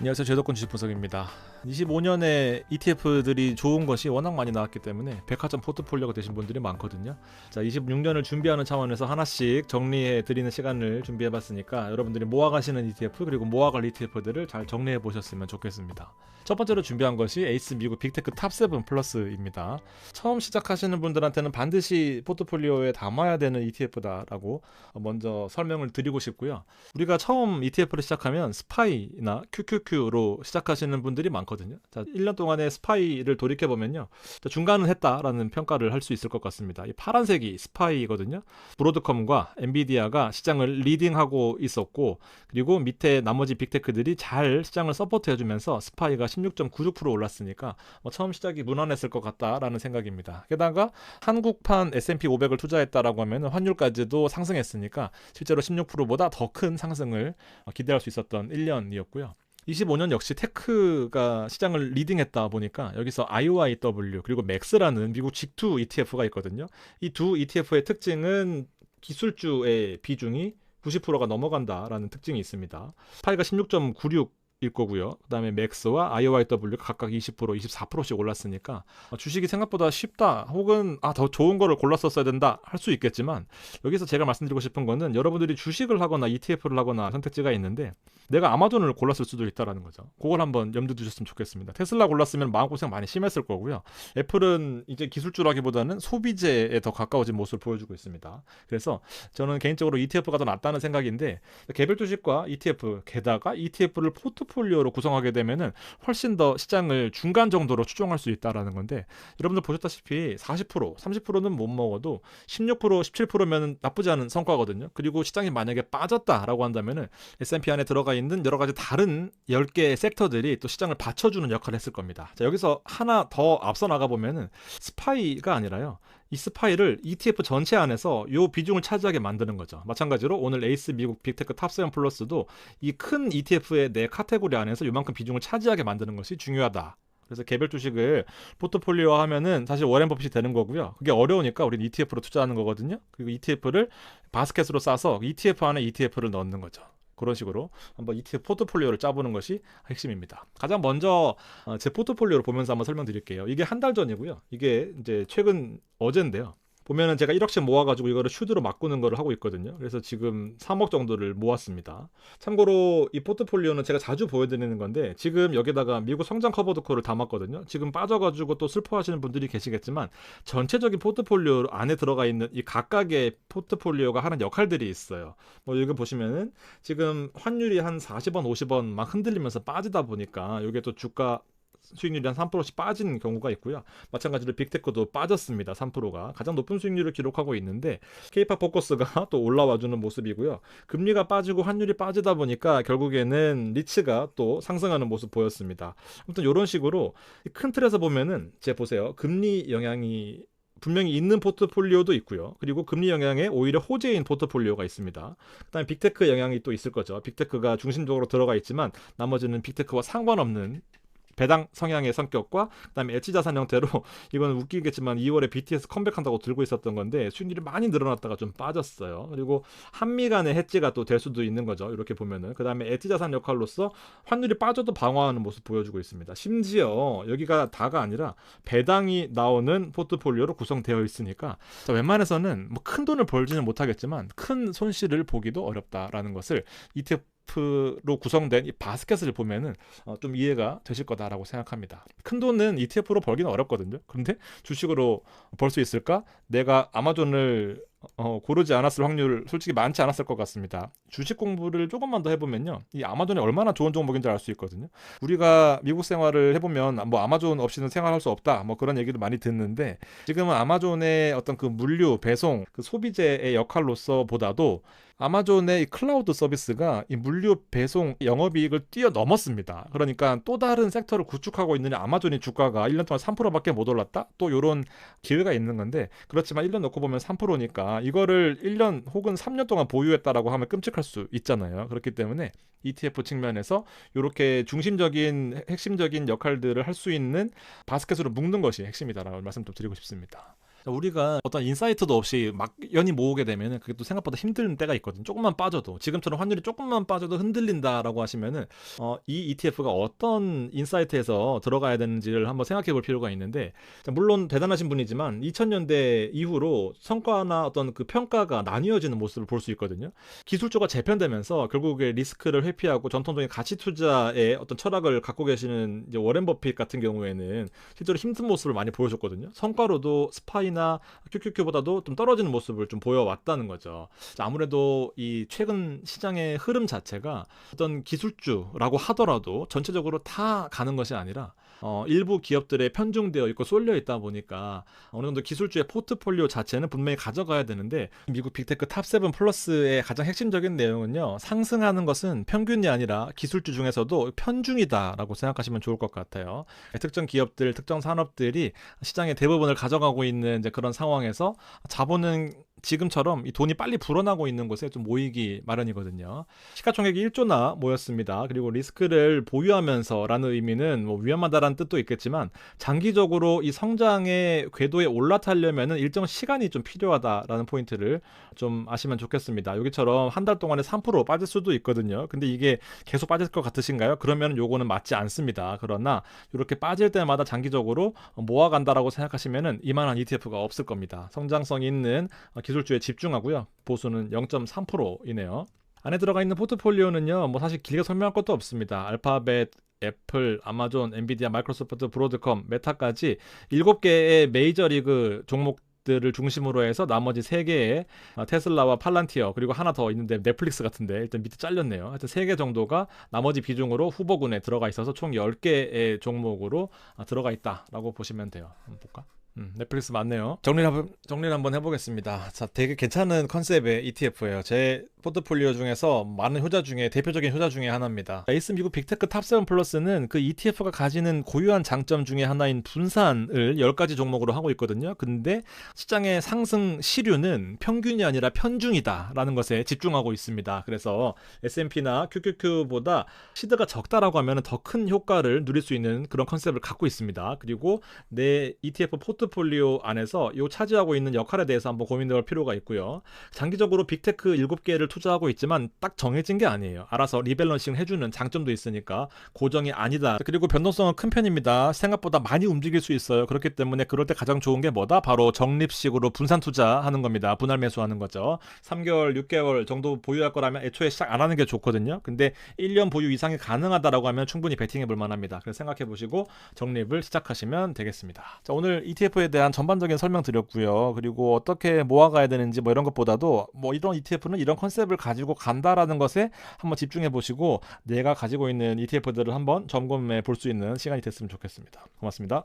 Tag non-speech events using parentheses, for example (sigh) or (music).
안녕하세요. 제도권 주식 분석입니다. 25년에 ETF들이 좋은 것이 워낙 많이 나왔기 때문에 백화점 포트폴리오가 되신 분들이 많거든요. 자, 26년을 준비하는 차원에서 하나씩 정리해 드리는 시간을 준비해 봤으니까 여러분들이 모아가시는 ETF 그리고 모아갈 ETF들을 잘 정리해 보셨으면 좋겠습니다. 첫 번째로 준비한 것이 에이스 미국 빅테크 탑7 플러스입니다. 처음 시작하시는 분들한테는 반드시 포트폴리오에 담아야 되는 ETF다라고 먼저 설명을 드리고 싶고요. 우리가 처음 ETF를 시작하면 스파이나 QQQ 로 시작하시는 분들이 많거든요. 자, 1년 동안의 스파이를 돌이켜 보면요. 중간은 했다라는 평가를 할 수 있을 것 같습니다. 이 파란색이 스파이거든요. 브로드컴과 엔비디아가 시장을 리딩하고 있었고 그리고 밑에 나머지 빅테크들이 잘 시장을 서포트 해 주면서 스파이가 16.96% 올랐으니까 뭐 처음 시작이 무난했을 것 같다라는 생각입니다. 게다가 한국판 S&P 500을 투자했다라고 하면 환율까지도 상승했으니까 실제로 16%보다 더 큰 상승을 기대할 수 있었던 1년이었고요. 25년 역시 테크가 시장을 리딩했다 보니까 여기서 IOIW 그리고 맥스라는 미국 직투 ETF가 있거든요. 이 두 ETF의 특징은 기술주의 비중이 90%가 넘어간다라는 특징이 있습니다. 파이가 16.96 일 거고요. 그다음에 맥스와 IOIW가 각각 20% 24%씩 올랐으니까 주식이 생각보다 쉽다 혹은 아 더 좋은 거를 골랐었어야 된다 할 수 있겠지만 여기서 제가 말씀드리고 싶은 거는 여러분들이 주식을 하거나 ETF를 하거나 선택지가 있는데 내가 아마존을 골랐을 수도 있다라는 거죠. 그걸 한번 염두 두셨으면 좋겠습니다. 테슬라 골랐으면 마음고생 많이 심했을 거고요. 애플은 이제 기술주라기보다는 소비재에 더 가까워진 모습을 보여주고 있습니다. 그래서 저는 개인적으로 ETF가 더 낫다는 생각인데 개별 주식과 ETF 게다가 ETF를 포트 포트폴리오로 구성하게 되면은 훨씬 더 시장을 중간 정도로 추종할 수 있다라는 건데 여러분들 보셨다시피 40% 30%는 못 먹어도 16% 17%면 나쁘지 않은 성과거든요. 그리고 시장이 만약에 빠졌다라고 한다면은 S&P 안에 들어가 있는 여러 가지 다른 10개의 섹터들이 또 시장을 받쳐주는 역할을 했을 겁니다. 자, 여기서 하나 더 앞서 나가 보면은 스파이가 아니라요. 이 스파이를 ETF 전체 안에서 요 비중을 차지하게 만드는 거죠. 마찬가지로 오늘 에이스 미국 빅테크 탑7 플러스도 이 큰 ETF의 내 카테고리 안에서 요만큼 비중을 차지하게 만드는 것이 중요하다. 그래서 개별 주식을 포트폴리오 하면은 사실 워렌 버핏이 되는 거고요. 그게 어려우니까 우리는 ETF로 투자하는 거거든요. 그리고 ETF를 바스켓으로 싸서 ETF 안에 ETF를 넣는 거죠. 그런 식으로 한번 ETF 포트폴리오를 짜보는 것이 핵심입니다. 가장 먼저 어, 제 포트폴리오를 보면서 한번 설명드릴게요. 이게 한 달 전이고요. 이게 이제 최근 어젠데요. 보면은 제가 1억씩 모아가지고 이거를 슈드로 바꾸는 거를 하고 있거든요. 그래서 지금 3억 정도를 모았습니다. 참고로 이 포트폴리오는 제가 자주 보여드리는 건데 지금 여기다가 미국 성장 커버드코를 담았거든요. 지금 빠져가지고 또 슬퍼하시는 분들이 계시겠지만 전체적인 포트폴리오 안에 들어가 있는 이 각각의 포트폴리오가 하는 역할들이 있어요. 뭐 여기 보시면은 지금 환율이 한 40원, 50원 막 흔들리면서 빠지다 보니까 이게 또 주가 수익률이 한 3%씩 빠진 경우가 있고요. 마찬가지로 빅테크도 빠졌습니다. 3%가 가장 높은 수익률을 기록하고 있는데 케이팝 포커스가 (laughs) 또 올라와 주는 모습이고요. 금리가 빠지고 환율이 빠지다 보니까 결국에는 리츠가 또 상승하는 모습 보였습니다. 아무튼 이런 식으로 큰 틀에서 보면은 제 보세요. 금리 영향이 분명히 있는 포트폴리오도 있고요. 그리고 금리 영향에 오히려 호재인 포트폴리오가 있습니다. 그다음에 빅테크 영향이 또 있을 거죠. 빅테크가 중심적으로 들어가 있지만 나머지는 빅테크와 상관없는 배당 성향의 성격과 그다음에 엣지 자산 형태로 (laughs) 이건 웃기겠지만 2월에 BTS 컴백한다고 들고 있었던 건데 수익률이 많이 늘어났다가 좀 빠졌어요. 그리고 한미 간의 해지가 또 될 수도 있는 거죠. 이렇게 보면은 그다음에 엣지 자산 역할로서 환율이 빠져도 방어하는 모습 보여주고 있습니다. 심지어 여기가 다가 아니라 배당이 나오는 포트폴리오로 구성되어 있으니까 자, 웬만해서는 뭐 큰 돈을 벌지는 못하겠지만 큰 손실을 보기도 어렵다라는 것을 ETF ETF로 구성된 이 바스켓을 보면은 어, 좀 이해가 되실 거다라고 생각합니다. 큰 돈은 ETF로 벌기는 어렵거든요. 그런데 주식으로 벌 수 있을까? 내가 아마존을 어, 고르지 않았을 확률 솔직히 많지 않았을 것 같습니다. 주식 공부를 조금만 더 해보면요, 이 아마존이 얼마나 좋은 종목인지 알 수 있거든요. 우리가 미국 생활을 해보면 뭐 아마존 없이는 생활할 수 없다, 뭐 그런 얘기를 많이 듣는데 지금은 아마존의 어떤 그 물류 배송 그 소비재의 역할로서 보다도 아마존의 이 클라우드 서비스가 이 물류 배송 영업이익을 뛰어넘었습니다. 그러니까 또 다른 섹터를 구축하고 있는 아마존이 주가가 1년 동안 3%밖에 못 올랐다? 또 이런 기회가 있는 건데 그렇지만 1년 놓고 보면 3%니까 이거를 1년 혹은 3년 동안 보유했다라고 하면 끔찍할 수 있잖아요. 그렇기 때문에 ETF 측면에서 이렇게 중심적인 핵심적인 역할들을 할 수 있는 바스켓으로 묶는 것이 핵심이다라고 말씀 좀 드리고 싶습니다. 우리가 어떤 인사이트도 없이 막연히 모으게 되면은 그게 또 생각보다 힘든 때가 있거든. 조금만 빠져도 지금처럼 환율이 조금만 빠져도 흔들린다라고 하시면은 어, 이 ETF가 어떤 인사이트에서 들어가야 되는지를 한번 생각해 볼 필요가 있는데 자, 물론 대단하신 분이지만 2000년대 이후로 성과나 어떤 그 평가가 나뉘어지는 모습을 볼 수 있거든요. 기술주가 재편되면서 결국에 리스크를 회피하고 전통적인 가치 투자의 어떤 철학을 갖고 계시는 워렌 버핏 같은 경우에는 실제로 힘든 모습을 많이 보여줬거든요. 성과로도 스파이 나 QQQ보다도 좀 떨어지는 모습을 좀 보여왔다는 거죠. 자, 아무래도 이 최근 시장의 흐름 자체가 어떤 기술주라고 하더라도 전체적으로 다 가는 것이 아니라 어, 일부 기업들에 편중되어 있고 쏠려 있다 보니까 어느 정도 기술주의 포트폴리오 자체는 분명히 가져가야 되는데 미국 빅테크 탑7 플러스의 가장 핵심적인 내용은요. 상승하는 것은 평균이 아니라 기술주 중에서도 편중이다라고 생각하시면 좋을 것 같아요. 특정 기업들, 특정 산업들이 시장의 대부분을 가져가고 있는 이제 그런 상황에서 자본은 지금처럼 이 돈이 빨리 불어나고 있는 곳에 좀 모이기 마련이거든요. 시가총액이 1조나 모였습니다. 그리고 리스크를 보유하면서라는 의미는 뭐 위험하다라는 뜻도 있겠지만 장기적으로 이 성장의 궤도에 올라타려면은 일정 시간이 좀 필요하다라는 포인트를 좀 아시면 좋겠습니다. 여기처럼 한 달 동안에 3% 빠질 수도 있거든요. 근데 이게 계속 빠질 것 같으신가요? 그러면 요거는 맞지 않습니다. 그러나 이렇게 빠질 때마다 장기적으로 모아간다라고 생각하시면은 이만한 ETF가 없을 겁니다. 성장성 있는 기술주에 집중하고요. 보수는 0.3%이네요. 안에 들어가 있는 포트폴리오는요, 뭐 사실 길게 설명할 것도 없습니다. 알파벳, 애플, 아마존, 엔비디아, 마이크로소프트, 브로드컴, 메타까지 7개의 메이저리그 종목 들을 중심으로 해서 나머지 세 개의 어, 테슬라와 팔란티어 그리고 하나 더 있는데 넷플릭스 같은데 일단 밑에 잘렸네요. 하여튼 세개 정도가 나머지 비중으로 후보군에 들어가 있어서 총 10개의 종목으로 아, 들어가 있다라고 보시면 돼요. 한번 볼까? 음, 넷플릭스 맞네요. 정리를 한번, 정리를 한번 해보겠습니다. 자, 되게 괜찮은 컨셉의 ETF예요. 제 포트폴리오 중에서 많은 효자 중에 대표적인 효자 중에 하나입니다. 에이스 미국 빅테크 탑7 플러스는 그 ETF가 가지는 고유한 장점 중에 하나인 분산을 10가지 종목으로 하고 있거든요. 근데 시장의 상승 시류는 평균이 아니라 편중이다라는 것에 집중하고 있습니다. 그래서 S&P나 QQQ보다 시드가 적다라고 하면 더 큰 효과를 누릴 수 있는 그런 컨셉을 갖고 있습니다. 그리고 내 ETF 포트폴리오 안에서 이 차지하고 있는 역할에 대해서 한번 고민해 볼 필요가 있고요. 장기적으로 빅테크 7개를 투자하고 있지만 딱 정해진 게 아니에요. 알아서 리밸런싱 해주는 장점도 있으니까 고정이 아니다. 그리고 변동성은 큰 편입니다. 생각보다 많이 움직일 수 있어요. 그렇기 때문에 그럴 때 가장 좋은 게 뭐다? 바로 적립식으로 분산 투자하는 겁니다. 분할 매수하는 거죠. 3개월, 6개월 정도 보유할 거라면 애초에 시작 안 하는 게 좋거든요. 근데 1년 보유 이상이 가능하다라고 하면 충분히 베팅해 볼 만합니다. 그래서 생각해 보시고 적립을 시작하시면 되겠습니다. 자, 오늘 ETF에 대한 전반적인 설명 드렸고요. 그리고 어떻게 모아가야 되는지 뭐 이런 것보다도 뭐 이런 ETF는 이런 컨셉을 가지고 간다라는 것에 한번 집중해 보시고 내가 가지고 있는 ETF들을 한번 점검해 볼 수 있는 시간이 됐으면 좋겠습니다. 고맙습니다.